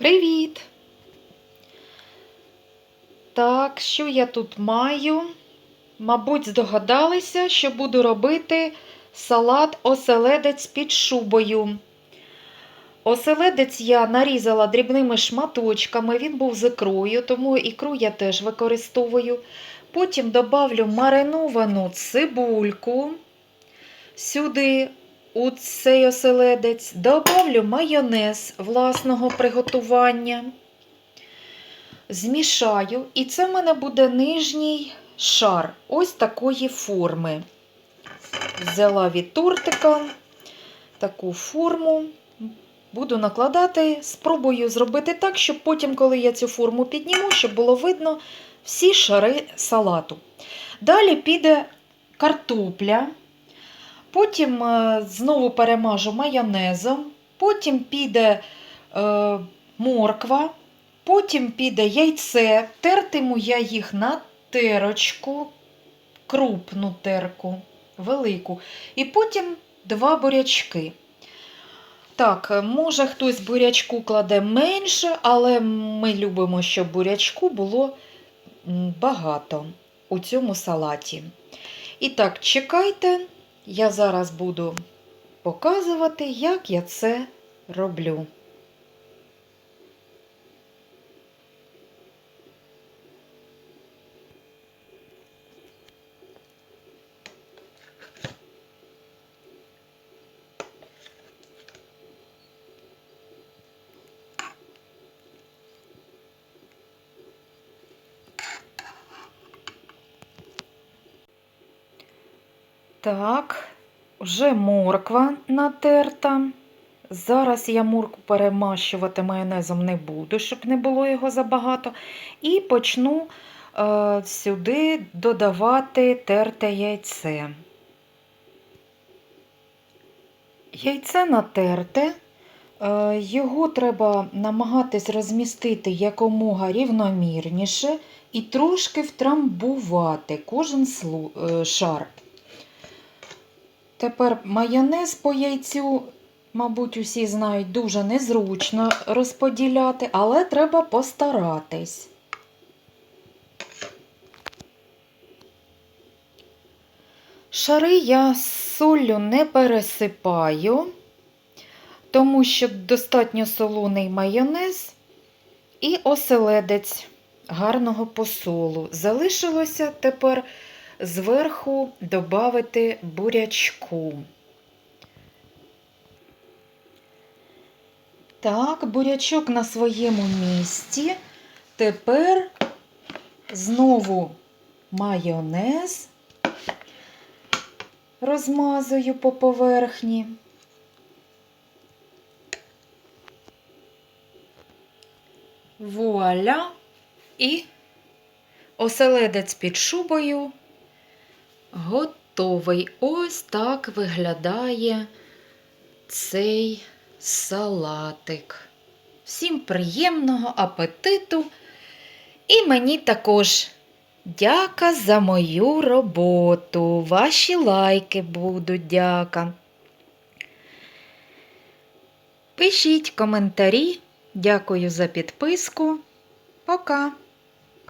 Привіт! Так, що я тут маю? Мабуть, здогадалися, що буду робити салат оселедець під шубою. Оселедець я нарізала дрібними шматочками, він був з ікрою, тому ікру я теж використовую. Потім добавлю мариновану цибульку сюди, у цей оселедець, добавлю майонез власного приготування. Змішаю, і це в мене буде нижній шар ось такої форми. Взяла від тортика таку форму. Буду накладати, спробую зробити так, щоб потім, коли я цю форму підніму, щоб було видно всі шари салату. Далі піде картопля, потім е, знову перемажу майонезом, потім піде е, морква, потім піде яйце. Тертиму я їх на терочку, крупну терку, велику. І потім два бурячки. Так, може хтось бурячку кладе менше, але ми любимо, щоб бурячку було багато у цьому салаті. І так, чекайте, я зараз буду показувати, як я це роблю. Так, вже морква натерта. Зараз я моркву перемащувати майонезом не буду, щоб не було його забагато. І почну е, сюди додавати терте яйце. Яйце натерте. Е, Його треба намагатись розмістити якомога рівномірніше і трошки втрамбувати кожен е, шар. Тепер майонез по яйцю, мабуть, усі знають, дуже незручно розподіляти, але треба постаратись. Шари я солью не пересипаю, тому що достатньо солоний майонез і оселедець гарного посолу. Залишилося тепер зверху додати бурячку. Так, бурячок на своєму місці. Тепер знову майонез розмазую по поверхні. Вуаля! І оселедець під шубою готовий. Ось так виглядає цей салатик. Всім приємного апетиту. І мені також дяка за мою роботу. Ваші лайки будуть дяка. Пишіть коментарі. Дякую за підписку. Пока!